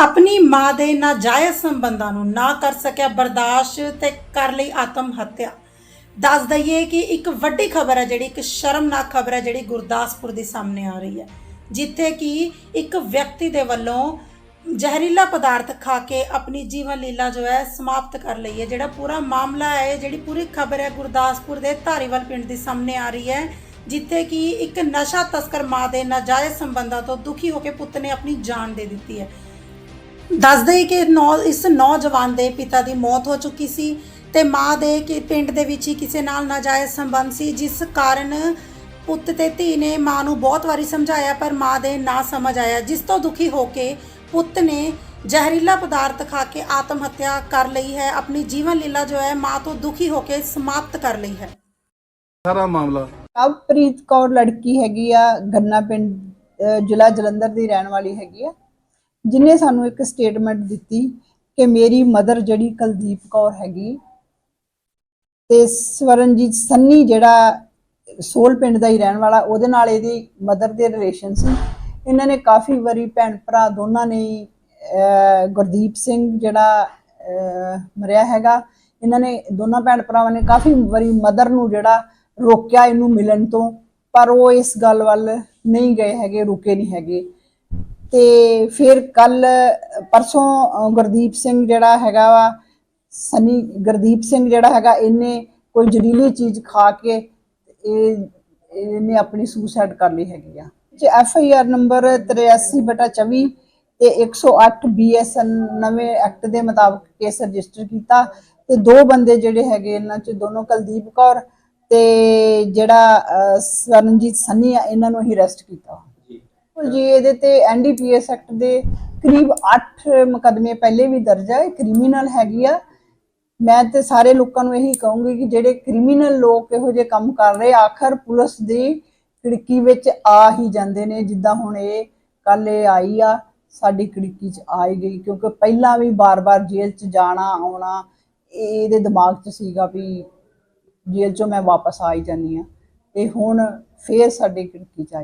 ਆਪਣੀ ਮਾਂ ਦੇ ਨਾਜਾਇਜ਼ ਸੰਬੰਧਾਂ ਨੂੰ ਨਾ ਕਰ ਸਕਿਆ ਬਰਦਾਸ਼ਤ ਤੇ ਕਰ ਲਈ ਆਤਮ ਹੱਤਿਆ। ਦੱਸ ਦਈਏ ਕਿ ਇੱਕ ਵੱਡੀ ਖਬਰ ਹੈ ਜਿਹੜੀ, ਇੱਕ ਸ਼ਰਮਨਾਕ ਖਬਰ ਹੈ ਜਿਹੜੀ ਗੁਰਦਾਸਪੁਰ ਦੀ ਸਾਹਮਣੇ ਆ ਰਹੀ ਹੈ, ਜਿੱਥੇ ਕਿ ਇੱਕ ਵਿਅਕਤੀ ਦੇ ਵੱਲੋਂ ਜ਼ਹਿਰੀਲਾ ਪਦਾਰਥ ਖਾ ਕੇ ਆਪਣੀ ਜੀਵਨ ਲੀਲਾ ਜੋ ਹੈ ਸਮਾਪਤ ਕਰ ਲਈ ਹੈ। ਜਿਹੜਾ ਪੂਰਾ ਮਾਮਲਾ ਹੈ, ਜਿਹੜੀ ਪੂਰੀ ਖਬਰ ਹੈ ਗੁਰਦਾਸਪੁਰ ਦੇ ਧਾਰੀਵਾਲ ਪਿੰਡ ਦੀ ਸਾਹਮਣੇ ਆ ਰਹੀ ਹੈ, ਜਿੱਥੇ ਕਿ ਇੱਕ ਨਸ਼ਾ ਤਸਕਰ ਮਾਂ ਦੇ ਨਾਜਾਇਜ਼ ਸੰਬੰਧਾਂ ਤੋਂ ਦੁਖੀ ਹੋ ਕੇ ਪੁੱਤ ਨੇ ਆਪਣੀ ਜਾਨ ਦੇ ਦਿੱਤੀ ਹੈ। ਦੱਸ ਦੇਈਏ ਕਿ ਨੌ ਇਸ ਨੌਜਵਾਨ ਦੇ ਪਿਤਾ ਦੀ ਮੌਤ ਹੋ ਚੁੱਕੀ ਸੀ ਤੇ ਮਾਂ ਦੇ ਕਿ ਪਿੰਡ ਦੇ ਵਿੱਚ ਹੀ ਕਿਸੇ ਨਾਲ ਨਾਜਾਇਜ਼ ਸੰਬੰਧ ਸੀ ਜਿਸ ਕਾਰਨ ਪੁੱਤ ਤੇ ਧੀ ਨੇ ਮਾਂ ਨੂੰ ਬਹੁਤ ਵਾਰੀ ਸਮਝਾਇਆ ਪਰ ਮਾਂ ਦੇ ਨਾ ਸਮਝ ਆਇਆ ਜਿਸ ਤੋਂ ਦੁਖੀ ਹੋ ਕੇ ਪੁੱਤ ਨੇ ਜ਼ਹਿਰੀਲਾ ਪਦਾਰਥ ਖਾ ਕੇ ਆਤਮ ਹੱਤਿਆ ਕਰ ਲਈ ਹੈ ਆਪਣੀ ਜੀਵਨ ਲੀਲਾ ਜੋ ਹੈ ਮਾਂ ਤੋਂ ਦੁਖੀ ਹੋ ਕੇ ਸਮਾਪਤ ਕਰ ਲਈ ਹੈ। ਸਾਰਾ ਮਾਮਲਾ? ਅਵਪ੍ਰੀਤ ਕੌਰ ਲੜਕੀ ਹੈਗੀ ਆ ਗੰਨਾ ਪਿੰਡ ਜ਼ਿਲ੍ਹਾ ਜਲੰਧਰ ਦੀ ਰਹਿਣ ਵਾਲੀ ਹੈਗੀ ਆ। ਜਿਨੇ ਸਾਨੂੰ ਇੱਕ ਸਟੇਟਮੈਂਟ ਦਿੱਤੀ ਕਿ ਮੇਰੀ ਮਦਰ ਜਿਹੜੀ ਕੁਲਦੀਪ ਕੌਰ ਹੈਗੀ ਤੇ ਸਵਰਨਜੀਤ ਸੰਨੀ ਜਿਹੜਾ ਸੋਲ ਪਿੰਡ ਦਾ ਹੀ ਰਹਿਣ ਵਾਲਾ, ਉਹਦੇ ਨਾਲ ਇਹਦੀ ਮਦਰ ਦੇ ਰਿਲੇਸ਼ਨ ਸੀ। ਇਹਨਾਂ ਨੇ ਕਾਫੀ ਵਾਰੀ ਭੈਣ ਭਰਾ ਦੋਨਾਂ ਨੇ ਗੁਰਦੀਪ ਸਿੰਘ ਜਿਹੜਾ ਮਰਿਆ ਹੈਗਾ, ਇਹਨਾਂ ਨੇ ਦੋਨਾਂ ਭੈਣ ਭਰਾਵਾਂ ਨੇ ਕਾਫੀ ਵਾਰੀ ਮਦਰ ਨੂੰ ਜਿਹੜਾ ਰੋਕਿਆ ਇਹਨੂੰ ਮਿਲਣ ਤੋਂ, ਪਰ ਉਹ ਇਸ ਗੱਲ ਵੱਲ ਨਹੀਂ ਗਏ ਹੈਗੇ, ਰੁਕੇ ਨਹੀਂ ਹੈਗੇ। ਤੇ ਫਿਰ ਕੱਲ ਪਰਸੋਂ ਗੁਰਦੀਪ ਸਿੰਘ ਜਿਹੜਾ ਹੈਗਾ ਵਾ, ਸਨੀ, ਗੁਰਦੀਪ ਸਿੰਘ ਜਿਹੜਾ ਹੈਗਾ, ਇਹਨੇ ਕੋਈ ਜ਼ਹਿਰੀਲੀ ਚੀਜ਼ ਖਾ ਕੇ ਇਹ, ਇਹਨੇ ਆਪਣੀ ਸੁਸਾਈਡ ਕਰ ਲਈ ਹੈਗੀ ਆ। ਜੇ ਐਫ ਆਈ ਆਰ ਨੰਬਰ 83/24 ਤੇ 108 ਬੀਐਸਐਨ ਨਵੇਂ ਐਕਟ ਦੇ ਮੁਤਾਬਕ ਕੇਸ ਰਜਿਸਟਰ ਕੀਤਾ ਤੇ ਦੋ ਬੰਦੇ ਜਿਹੜੇ ਹੈਗੇ ਇਹਨਾਂ ਚ, ਦੋਨੋਂ ਕੁਲਦੀਪ ਕੌਰ ਤੇ ਜਿਹੜਾ ਸਰਨਜੀਤ ਸੰਨੀ ਆ, ਇਹਨਾਂ ਨੂੰ ਹੀ ਅਰੈਸਟ ਕੀਤਾ। ਜੀ, ਇਹਦੇ ਤੇ ਐਨਡੀਪੀਐਸ ਐਕਟ ਦੇ ਕਰੀਬ 8 ਮੁਕਦਮੇ ਪਹਿਲੇ ਵੀ ਦਰਜ ਹੈ ਕ੍ਰਿਮੀਨਲ ਹੈਗੀ ਆ। ਮੈਂ ਤੇ ਸਾਰੇ ਲੋਕਾਂ ਨੂੰ ਇਹੀ ਕਹੂੰਗੀ ਕਿ ਜਿਹੜੇ ਕ੍ਰਿਮੀਨਲ ਲੋਕ ਇਹੋ ਜਿਹੇ ਕੰਮ ਕਰ ਰਹੇ, ਆਖਰ ਪੁਲਿਸ ਦੀ ਖਿੜਕੀ ਵਿੱਚ ਆ ਹੀ ਜਾਂਦੇ ਨੇ, ਜਿੱਦਾਂ ਹੁਣ ਇਹ ਕੱਲ ਇਹ ਆਈ ਆ, ਸਾਡੀ ਖਿੜਕੀ 'ਚ ਆ ਹੀ ਗਈ, ਕਿਉਂਕਿ ਪਹਿਲਾਂ ਵੀ ਬਾਰ-ਬਾਰ ਜੇਲ੍ਹ 'ਚ ਜਾਣਾ, ਆਉਣਾ, ਇਹ ਇਹਦੇ ਦਿਮਾਗ 'ਚ ਸੀਗਾ ਵੀ ਜੇਲ੍ਹ 'ਚੋਂ ਮੈਂ ਵਾਪਸ ਆ ਹੀ ਜਾਨੀ ਆ। ਤੇ ਹੁਣ ਫੇਰ ਸਾਡੀ ਖਿੜਕੀ 'ਚ ਆਈ